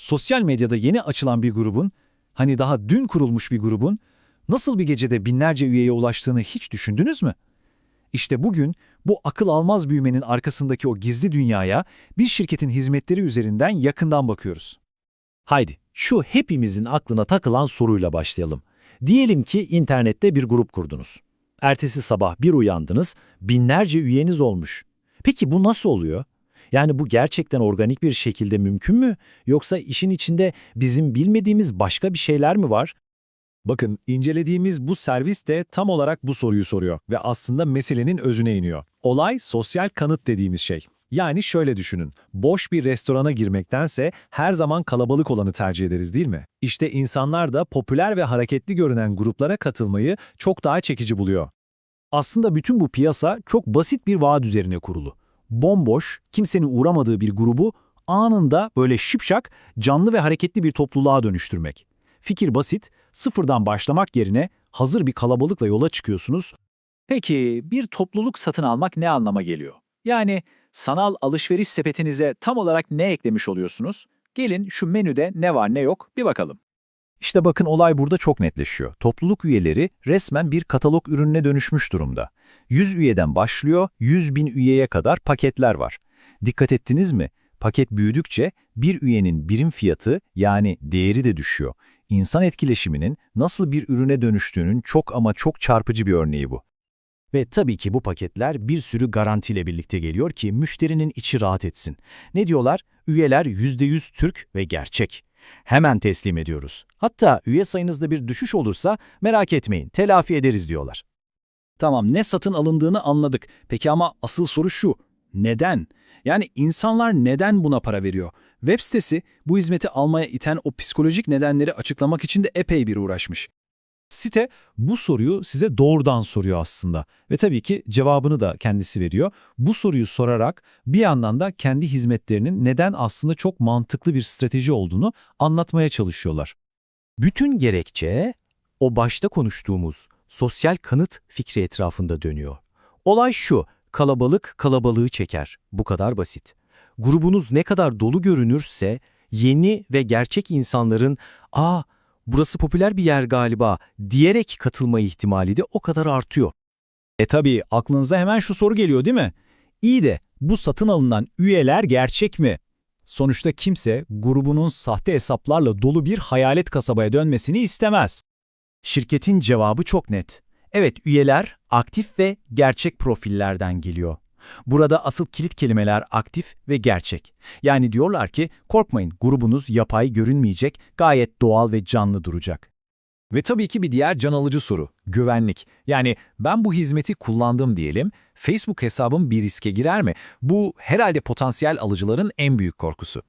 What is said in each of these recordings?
sosyal medyada yeni açılan bir grubun, hani daha dün kurulmuş bir grubun, nasıl bir gecede binlerce üyeye ulaştığını hiç düşündünüz mü? İşte bugün bu akıl almaz büyümenin arkasındaki o gizli dünyaya bir şirketin hizmetleri üzerinden yakından bakıyoruz. Haydi şu hepimizin aklına takılan soruyla başlayalım. Diyelim ki internette bir grup kurdunuz. Ertesi sabah bir uyandınız, binlerce üyeniz olmuş. Peki bu nasıl oluyor? Yani bu gerçekten organik bir şekilde mümkün mü? Yoksa işin içinde bizim bilmediğimiz başka bir şeyler mi var? Bakın incelediğimiz bu servis de tam olarak bu soruyu soruyor ve aslında meselenin özüne iniyor. Olay sosyal kanıt dediğimiz şey. Yani şöyle düşünün, boş bir restorana girmektense her zaman kalabalık olanı tercih ederiz değil mi? İşte insanlar da popüler ve hareketli görünen gruplara katılmayı çok daha çekici buluyor. Aslında bütün bu piyasa çok basit bir vaat üzerine kurulu. Bomboş, kimsenin uğramadığı bir grubu anında böyle şipşak, canlı ve hareketli bir topluluğa dönüştürmek. Fikir basit, sıfırdan başlamak yerine hazır bir kalabalıkla yola çıkıyorsunuz. Peki bir topluluk satın almak ne anlama geliyor? Yani sanal alışveriş sepetinize tam olarak ne eklemiş oluyorsunuz? Gelin şu menüde ne var ne yok bir bakalım. İşte bakın olay burada çok netleşiyor. Topluluk üyeleri resmen bir katalog ürününe dönüşmüş durumda. 100 üyeden başlıyor, 100 bin üyeye kadar paketler var. Dikkat ettiniz mi? Paket büyüdükçe bir üyenin birim fiyatı yani değeri de düşüyor. İnsan etkileşiminin nasıl bir ürüne dönüştüğünün çok ama çok çarpıcı bir örneği bu. Ve tabii ki bu paketler bir sürü garantiyle birlikte geliyor ki müşterinin içi rahat etsin. Ne diyorlar? Üyeler %100 Türk ve gerçek. Hemen teslim ediyoruz. Hatta üye sayınızda bir düşüş olursa merak etmeyin, telafi ederiz diyorlar. Tamam ne satın alındığını anladık. Peki ama asıl soru şu. Neden? Yani insanlar neden buna para veriyor? Web sitesi bu hizmeti almaya iten o psikolojik nedenleri açıklamak için de epey bir uğraşmış. Site bu soruyu size doğrudan soruyor aslında ve tabii ki cevabını da kendisi veriyor. Bu soruyu sorarak bir yandan da kendi hizmetlerinin neden aslında çok mantıklı bir strateji olduğunu anlatmaya çalışıyorlar. Bütün gerekçe o başta konuştuğumuz sosyal kanıt fikri etrafında dönüyor. Olay şu, kalabalık kalabalığı çeker. Bu kadar basit. Grubunuz ne kadar dolu görünürse yeni ve gerçek insanların ''Aa, burası popüler bir yer galiba'' diyerek katılma ihtimali de o kadar artıyor. E tabii aklınıza hemen şu soru geliyor değil mi? İyi de bu satın alınan üyeler gerçek mi? Sonuçta kimse grubunun sahte hesaplarla dolu bir hayalet kasabaya dönmesini istemez. Şirketin cevabı çok net. Evet, üyeler aktif ve gerçek profillerden geliyor. Burada asıl kilit kelimeler aktif ve gerçek. Yani diyorlar ki korkmayın grubunuz yapay görünmeyecek, gayet doğal ve canlı duracak. Ve tabii ki bir diğer can alıcı soru, güvenlik. Yani ben bu hizmeti kullandım diyelim, Facebook hesabım bir riske girer mi? Bu herhalde potansiyel alıcıların en büyük korkusu.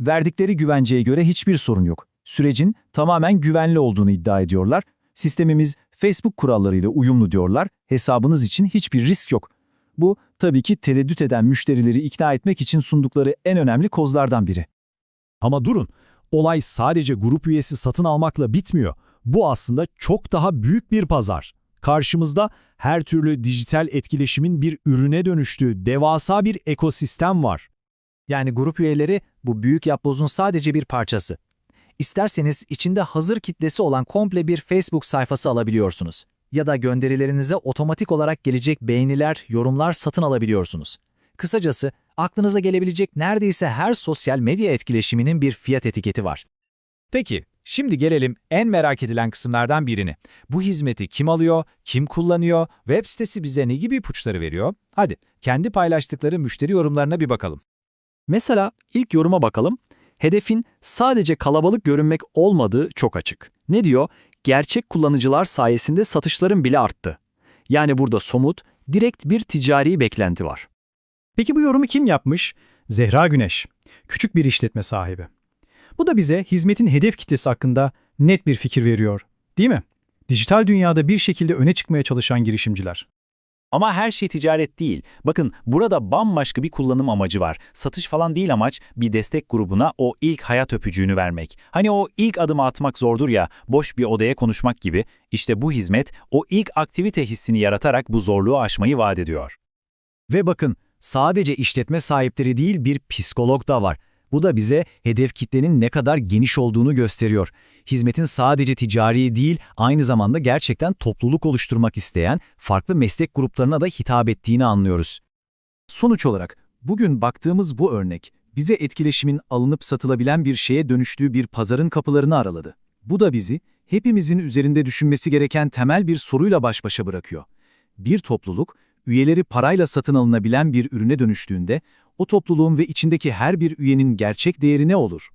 Verdikleri güvenceye göre hiçbir sorun yok. Sürecin tamamen güvenli olduğunu iddia ediyorlar. Sistemimiz Facebook kurallarıyla uyumlu diyorlar. Hesabınız için hiçbir risk yok. Bu tabii ki tereddüt eden müşterileri ikna etmek için sundukları en önemli kozlardan biri. Ama durun, olay sadece grup üyesi satın almakla bitmiyor. Bu aslında çok daha büyük bir pazar. Karşımızda her türlü dijital etkileşimin bir ürüne dönüştüğü devasa bir ekosistem var. Yani grup üyeleri bu büyük yapbozun sadece bir parçası. İsterseniz içinde hazır kitlesi olan komple bir Facebook sayfası alabiliyorsunuz. Ya da gönderilerinize otomatik olarak gelecek beğeniler, yorumlar satın alabiliyorsunuz. Kısacası aklınıza gelebilecek neredeyse her sosyal medya etkileşiminin bir fiyat etiketi var. Peki, şimdi gelelim en merak edilen kısımlardan birine. Bu hizmeti kim alıyor, kim kullanıyor, web sitesi bize ne gibi ipuçları veriyor? Hadi kendi paylaştıkları müşteri yorumlarına bir bakalım. Mesela ilk yoruma bakalım. Hedefin sadece kalabalık görünmek olmadığı çok açık. Ne diyor? Gerçek kullanıcılar sayesinde satışların bile arttı. Yani burada somut, direkt bir ticari beklenti var. Peki bu yorumu kim yapmış? Zehra Güneş, küçük bir işletme sahibi. Bu da bize hizmetin hedef kitlesi hakkında net bir fikir veriyor, değil mi? Dijital dünyada bir şekilde öne çıkmaya çalışan girişimciler. Ama her şey ticaret değil. Bakın burada bambaşka bir kullanım amacı var. Satış falan değil amaç bir destek grubuna o ilk hayat öpücüğünü vermek. Hani o ilk adımı atmak zordur ya, boş bir odaya konuşmak gibi. İşte bu hizmet o ilk aktivite hissini yaratarak bu zorluğu aşmayı vaat ediyor. Ve bakın sadece işletme sahipleri değil bir psikolog da var. Bu da bize hedef kitlenin ne kadar geniş olduğunu gösteriyor. Hizmetin sadece ticari değil, aynı zamanda gerçekten topluluk oluşturmak isteyen farklı meslek gruplarına da hitap ettiğini anlıyoruz. Sonuç olarak bugün baktığımız bu örnek bize etkileşimin alınıp satılabilen bir şeye dönüştüğü bir pazarın kapılarını araladı. Bu da bizi hepimizin üzerinde düşünmesi gereken temel bir soruyla baş başa bırakıyor. Bir topluluk, üyeleri parayla satın alınabilen bir ürüne dönüştüğünde o topluluğun ve içindeki her bir üyenin gerçek değeri ne olur?